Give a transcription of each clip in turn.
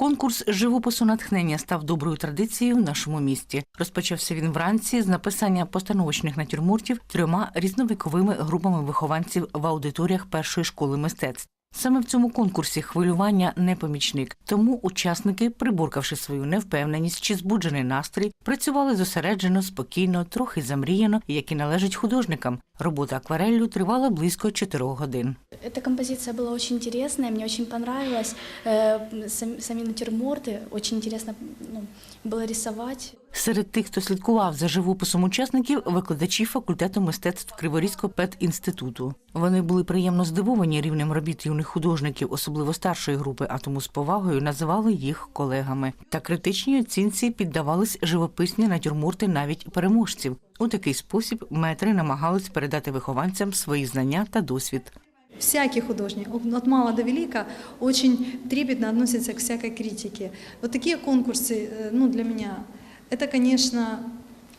Конкурс живопису натхнення став доброю традицією в нашому місті. Розпочався він вранці з написання постановочних натюрмортів трьома різновіковими групами вихованців в аудиторіях першої школи мистецтв. Саме в цьому конкурсі хвилювання не помічник. Тому учасники, приборкавши свою невпевненість чи збуджений настрій, працювали зосереджено, спокійно, трохи замріяно, як і належить художникам. Робота аквареллю тривала близько чотирьох годин. Эта композиция была очень интересная, мне очень понравилась. Э, сам- Сами натюрморты, очень интересно ну, было рисовать. Серед тих, хто слідкував за живописом учасників, викладачі факультету мистецтв Криворізького педінституту. Вони були приємно здивовані рівнем робіт юних художників, особливо старшої групи, а тому з повагою називали їх колегами. Та критичній оцінці піддавались живописні натюрморти навіть переможців. У такий спосіб метри намагались передати вихованцям свої знання та досвід. Всякий художник, от мала до велика, очень трепетно относится к всякой критике. Вот такие конкурсы, э, ну, для меня, это, конечно,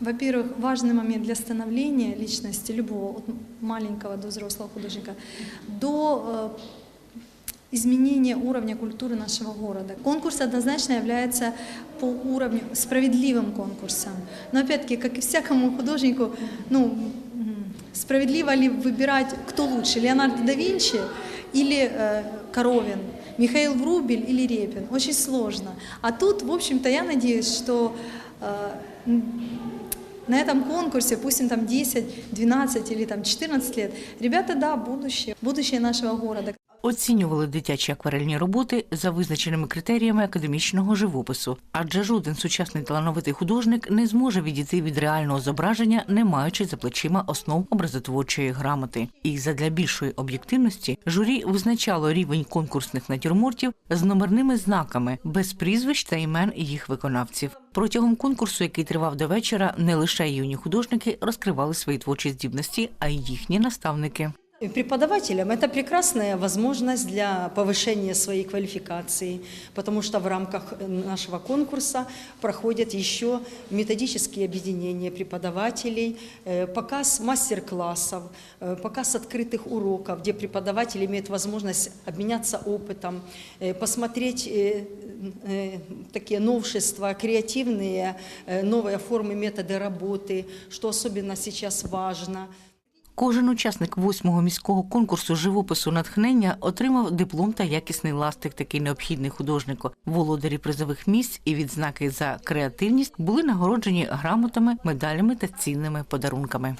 во-первых, важный момент для становления личности любого, от маленького до взрослого художника, до э, изменения уровня культуры нашего города. Конкурс однозначно является по уровню справедливым конкурсом. Но опять-таки, как и всякому художнику, ну, м, справедливо ли выбирать, кто лучше, Леонардо да Винчи или э, Коровин, Михаил Врубель или Репин. Очень сложно. А тут, в общем-то, я надеюсь, что э, м, на этом конкурсе, пусть им там 10, 12 или там 14 лет, ребята, да, будущее, будущее нашего города. Оцінювали дитячі акварельні роботи за визначеними критеріями академічного живопису, адже жоден сучасний талановитий художник не зможе відійти від реального зображення, не маючи за плечима основ образотворчої грамоти. І задля більшої об'єктивності журі визначало рівень конкурсних натюрмортів з номерними знаками без прізвищ та імен їх виконавців. Протягом конкурсу, який тривав до вечора, не лише юні художники розкривали свої творчі здібності, а й їхні наставники. Преподавателям это прекрасная возможность для повышения своей квалификации, потому что в рамках нашего конкурса проходят еще методические объединения преподавателей, э, показ мастер-классов, э, показ открытых уроков, где преподаватель имеет возможность обменяться опытом, э, посмотреть э, э, такие новшества, креативные, э, новые формы, методы работы, что особенно сейчас важно. Кожен учасник восьмого міського конкурсу живопису натхнення отримав диплом та якісний ластик, такий необхідний художнику. Володарі призових місць і відзнаки за креативність були нагороджені грамотами, медалями та цінними подарунками.